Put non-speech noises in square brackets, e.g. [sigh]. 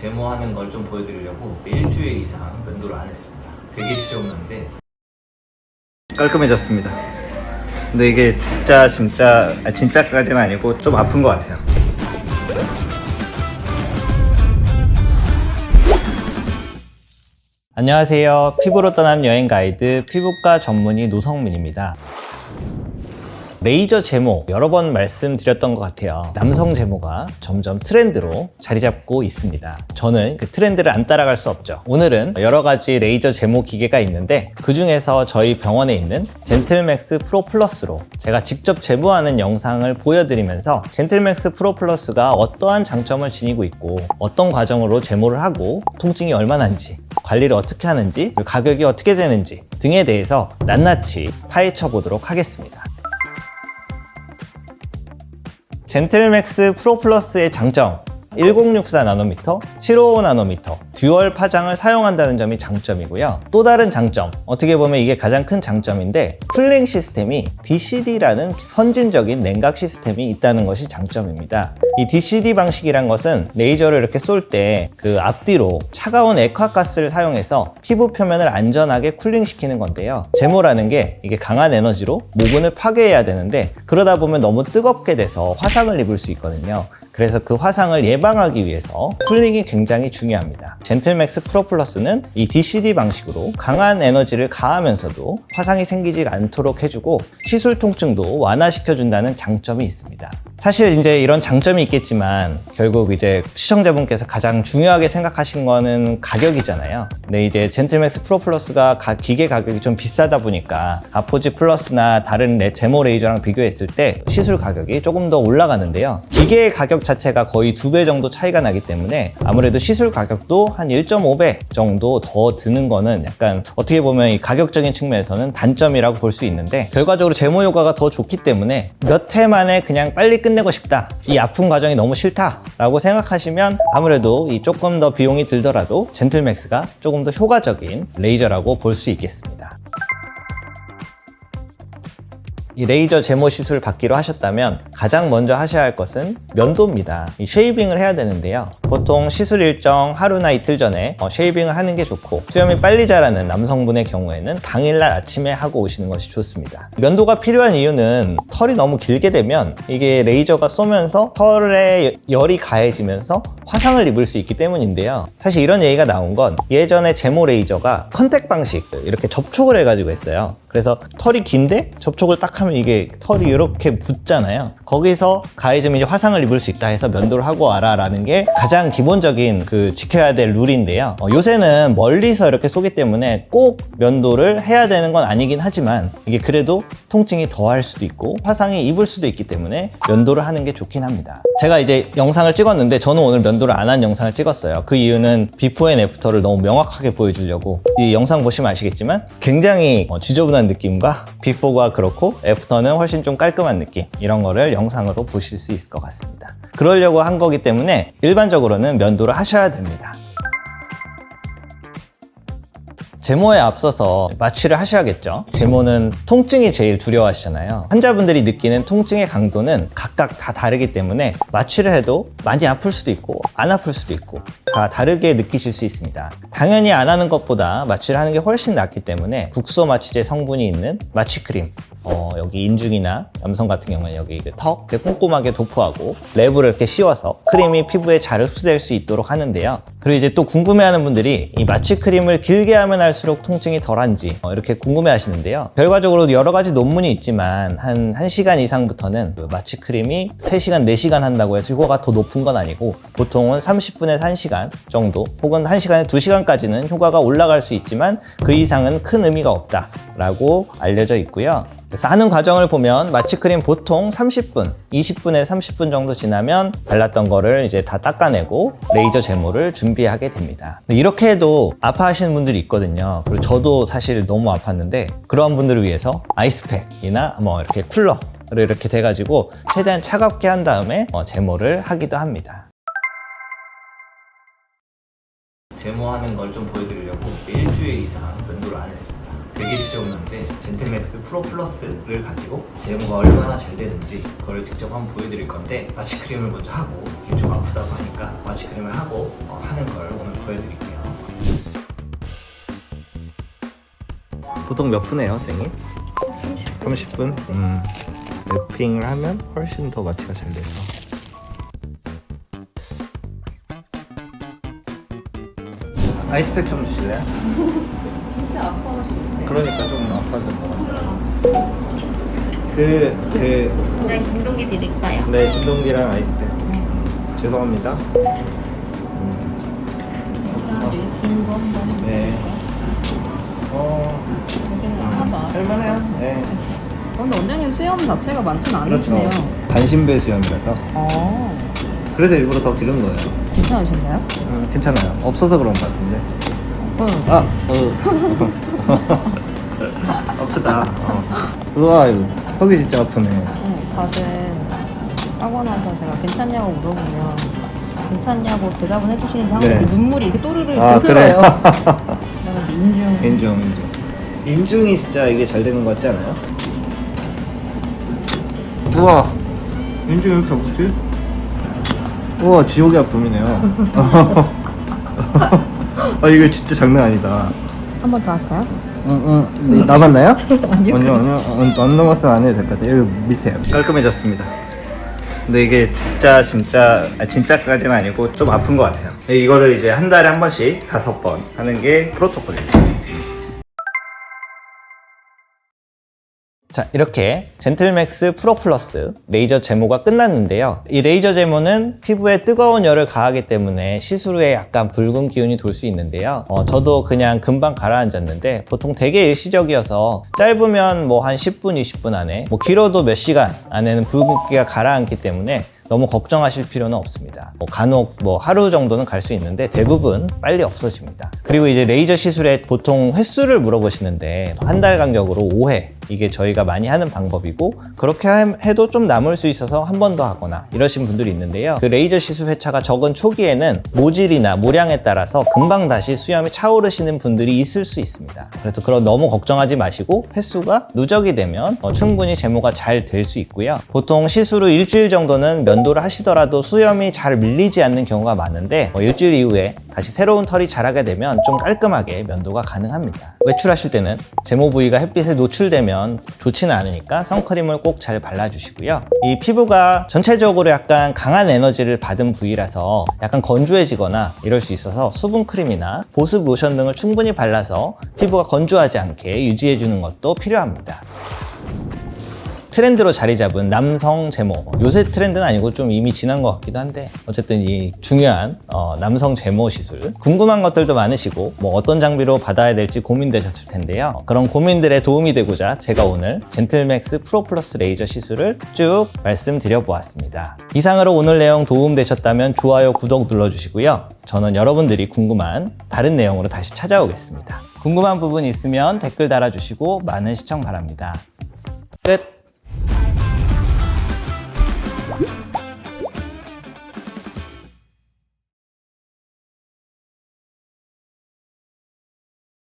제모하는 걸 좀 보여드리려고 일주일 이상 면도를 안 했습니다. 되게 시원한데 깔끔해졌습니다. 근데 이게 진짜 진짜 아, 진짜까지는 아니고 좀 아픈 것 같아요. 안녕하세요. 피부로 떠난 여행 가이드 피부과 전문의 노성민입니다. 레이저 제모 여러 번 말씀드렸던 것 같아요. 남성 제모가 점점 트렌드로 자리 잡고 있습니다. 저는 그 트렌드를 안 따라갈 수 없죠. 오늘은 여러 가지 레이저 제모 기계가 있는데 그 중에서 저희 병원에 있는 젠틀맥스 프로 플러스로 제가 직접 제모하는 영상을 보여드리면서 젠틀맥스 프로 플러스가 어떠한 장점을 지니고 있고 어떤 과정으로 제모를 하고 통증이 얼마나인지 관리를 어떻게 하는지 가격이 어떻게 되는지 등에 대해서 낱낱이 파헤쳐 보도록 하겠습니다. 젠틀맥스 프로 플러스의 장점 1064 나노미터, 755 나노미터 듀얼 파장을 사용한다는 점이 장점이고요. 또 다른 장점, 어떻게 보면 이게 가장 큰 장점인데 쿨링 시스템이 DCD라는 선진적인 냉각 시스템이 있다는 것이 장점입니다. 이 DCD 방식이란 것은 레이저를 이렇게 쏠 때 그 앞뒤로 차가운 액화가스를 사용해서 피부 표면을 안전하게 쿨링시키는 건데요. 제모라는 게 이게 강한 에너지로 모근을 파괴해야 되는데 그러다 보면 너무 뜨겁게 돼서 화상을 입을 수 있거든요. 그래서 그 화상을 예방하기 위해서 쿨링이 굉장히 중요합니다. 젠틀맥스 프로 플러스는 이 DCD 방식으로 강한 에너지를 가하면서도 화상이 생기지 않도록 해주고 시술 통증도 완화시켜준다는 장점이 있습니다. 사실 이제 이런 장점이 있겠지만 결국 이제 시청자분께서 가장 중요하게 생각하신 거는 가격이잖아요. 근데 이제 젠틀맥스 프로 플러스가 가- 기계 가격이 좀 비싸다 보니까 아포지 플러스나 다른 레- 제모 레이저랑 비교했을 때 시술 가격이 조금 더 올라가는데요. 기계의 가격 자체가 거의 두 배 정도 차이가 나기 때문에 아무래도 시술 가격도 한 1.5배 정도 더 드는 거는 약간 어떻게 보면 이 가격적인 측면에서는 단점이라고 볼 수 있는데 결과적으로 제모 효과가 더 좋기 때문에 몇 회 만에 그냥 빨리 끝내고 싶다. 이 아픈 과정이 너무 싫다라고 생각하시면 아무래도 이 조금 더 비용이 들더라도 젠틀맥스가 조금 더 효과적인 레이저라고 볼 수 있겠습니다. 이 레이저 제모 시술 받기로 하셨다면 가장 먼저 하셔야 할 것은 면도입니다. 이 쉐이빙을 해야 되는데요. 보통 시술 일정 하루나 이틀 전에 어, 쉐이빙을 하는 게 좋고 수염이 빨리 자라는 남성분의 경우에는 당일날 아침에 하고 오시는 것이 좋습니다. 면도가 필요한 이유는 털이 너무 길게 되면 이게 레이저가 쏘면서 털에 열이 가해지면서 화상을 입을 수 있기 때문인데요. 사실 이런 얘기가 나온 건 예전에 제모 레이저가 컨택 방식 이렇게 접촉을 해가지고 했어요. 그래서 털이 긴데 접촉을 딱 하면 이게 털이 이렇게 붙잖아요. 거기서 가해지면 이제 화상을 입을 수 있다 해서 면도를 하고 와라라는 게 가장 기본적인 그 지켜야 될 룰인데요. 어, 요새는 멀리서 이렇게 쏘기 때문에 꼭 면도를 해야 되는 건 아니긴 하지만 이게 그래도 통증이 더할 수도 있고 화상이 입을 수도 있기 때문에 면도를 하는 게 좋긴 합니다. 제가 이제 영상을 찍었는데 저는 오늘 면도를 안 한 영상을 찍었어요. 그 이유는 비포 앤 애프터를 너무 명확하게 보여주려고 이 영상 보시면 아시겠지만 굉장히 어, 지저분한 느낌과 비포가 그렇고 애프터는 훨씬 좀 깔끔한 느낌 이런 거를 영상으로 보실 수 있을 것 같습니다. 그러려고 한 거기 때문에 일반적으로는 면도를 하셔야 됩니다. 제모에 앞서서 마취를 하셔야겠죠. 제모는 통증이 제일 두려워하시잖아요. 환자분들이 느끼는 통증의 강도는 각각 다 다르기 때문에 마취를 해도 많이 아플 수도 있고 안 아플 수도 있고 다 다르게 느끼실 수 있습니다. 당연히 안 하는 것보다 마취를 하는 게 훨씬 낫기 때문에 국소 마취제 성분이 있는 마취 크림 어, 여기 인중이나 남성 같은 경우는 여기 그턱 꼼꼼하게 도포하고 랩을 이렇게 씌워서 크림이 피부에 잘 흡수될 수 있도록 하는데요. 그리고 이제 또 궁금해하는 분들이 이 마취 크림을 길게 하면 할수록 통증이 덜한지 어, 이렇게 궁금해하시는데요. 결과적으로 여러 가지 논문이 있지만 한 1시간 이상부터는 그 마취 크림이 3시간, 4시간 한다고 해서 효과가 더 높은 건 아니고 보통은 30분에서 1시간 정도 혹은 1시간에 2시간까지는 효과가 올라갈 수 있지만 그 이상은 큰 의미가 없다라고 알려져 있고요. 하는 과정을 보면 마취크림 보통 30분, 20분에 30분 정도 지나면 발랐던 거를 이제 다 닦아내고 레이저 제모를 준비하게 됩니다. 이렇게 해도 아파하시는 분들이 있거든요. 그리고 저도 사실 너무 아팠는데 그런 분들을 위해서 아이스팩이나 뭐 이렇게 쿨러 를 이렇게 돼가지고 최대한 차갑게 한 다음에 어, 제모를 하기도 합니다. 제모하는 걸 좀 보여드리려고 일주일 이상 면도를 안 했습니다. 되게 시적났는데 젠틀맥스 프로 플러스를 가지고 제모가 얼마나 잘 되는지 그걸 직접 한번 보여드릴 건데 마취크림을 먼저 하고 이게 좀 아프다고 하니까 마취크림을 하고 어, 하는 걸 오늘 보여드릴게요. 보통 몇 분 해요, 선생님? 30분. 음. 랩핑을 하면 훨씬 더 마취가 잘 돼서. 아이스팩 좀 주실래요? [laughs] 그러니까 좀 아파진 것 같아요. 그, 그, 네, 진동기 드릴까요? 네, 진동기랑 아이스팩. 죄송합니다. 여기 긴거 한번. 네. 어, 여기는. 할만해요. 네. 근데 원장님 수염 자체가 많진 그렇죠. 않으시네요. 반신배 수염이라서. 어, 그래서 일부러 더 기른 거예요. 괜찮으신가요? 음, 괜찮아요. 없어서 그런 것 같은데. 응. 아, 어. [laughs] [laughs] 아프다. 어. 우와, 이거 턱이 진짜 아프네. 응, 다들 하고 나서 제가 괜찮냐고 물어보면 괜찮냐고 대답은 해주시는데 항상 네. 이렇게 눈물이 이렇게 또르르 아, 그래? 흘러요. [laughs] 그래서 인중. 인중, 인중. 인중이 진짜 이게 잘 되는 것 같지 않아요? 우와, 인중이 왜 이렇게 아프지? 우와, 지옥의 아픔이네요. [laughs] 아, 이거 진짜 장난 아니다. 한 번 더 할까요? 응, 응. 남았나요? [laughs] 아니요. 아니요, 아니요. 어, 안 남았으면 안 해도 될 것 같아요. 여기 미세요. 깔끔해졌습니다. 근데 이게 진짜, 진짜, 아, 진짜까지는 아니고 좀 아픈 것 같아요. 이거를 이제 한 달에 한 번씩 다섯 번 하는 게 프로토콜이에요. 자, 이렇게 젠틀맥스 프로 플러스 레이저 제모가 끝났는데요. 이 레이저 제모는 피부에 뜨거운 열을 가하기 때문에 시술 후에 약간 붉은 기운이 돌 수 있는데요. 어, 저도 그냥 금방 가라앉았는데 보통 되게 일시적이어서 짧으면 뭐 한 10분, 20분 안에 뭐 길어도 몇 시간 안에는 붉은기가 가라앉기 때문에 너무 걱정하실 필요는 없습니다. 뭐 간혹 뭐 하루 정도는 갈 수 있는데 대부분 빨리 없어집니다. 그리고 이제 레이저 시술에 보통 횟수를 물어보시는데 한 달 간격으로 5회 이게 저희가 많이 하는 방법이고 그렇게 함- 해도 좀 남을 수 있어서 한 번 더 하거나 이러신 분들이 있는데요. 그 레이저 시술 회차가 적은 초기에는 모질이나 모량에 따라서 금방 다시 수염이 차오르시는 분들이 있을 수 있습니다. 그래서 그런 너무 걱정하지 마시고 횟수가 누적이 되면 어, 충분히 제모가 잘 될 수 있고요. 보통 시술 후 일주일 정도는 면도를 하시더라도 수염이 잘 밀리지 않는 경우가 많은데 어, 일주일 이후에 다시 새로운 털이 자라게 되면 좀 깔끔하게 면도가 가능합니다. 외출하실 때는 제모 부위가 햇빛에 노출되면 좋지는 않으니까 선크림을 꼭 잘 발라주시고요. 이 피부가 전체적으로 약간 강한 에너지를 받은 부위라서 약간 건조해지거나 이럴 수 있어서 수분 크림이나 보습 로션 등을 충분히 발라서 피부가 건조하지 않게 유지해주는 것도 필요합니다. 트렌드로 자리 잡은 남성 제모 요새 트렌드는 아니고 좀 이미 지난 것 같기도 한데 어쨌든 이 중요한 어, 남성 제모 시술. 궁금한 것들도 많으시고 뭐 어떤 장비로 받아야 될지 고민되셨을 텐데요. 그런 고민들에 도움이 되고자 제가 오늘 젠틀맥스 프로 플러스 레이저 시술을 쭉 말씀드려 보았습니다. 이상으로 오늘 내용 도움되셨다면 좋아요 구독 눌러주시고요. 저는 여러분들이 궁금한 다른 내용으로 다시 찾아오겠습니다. 궁금한 부분 있으면 댓글 달아주시고 많은 시청 바랍니다. 끝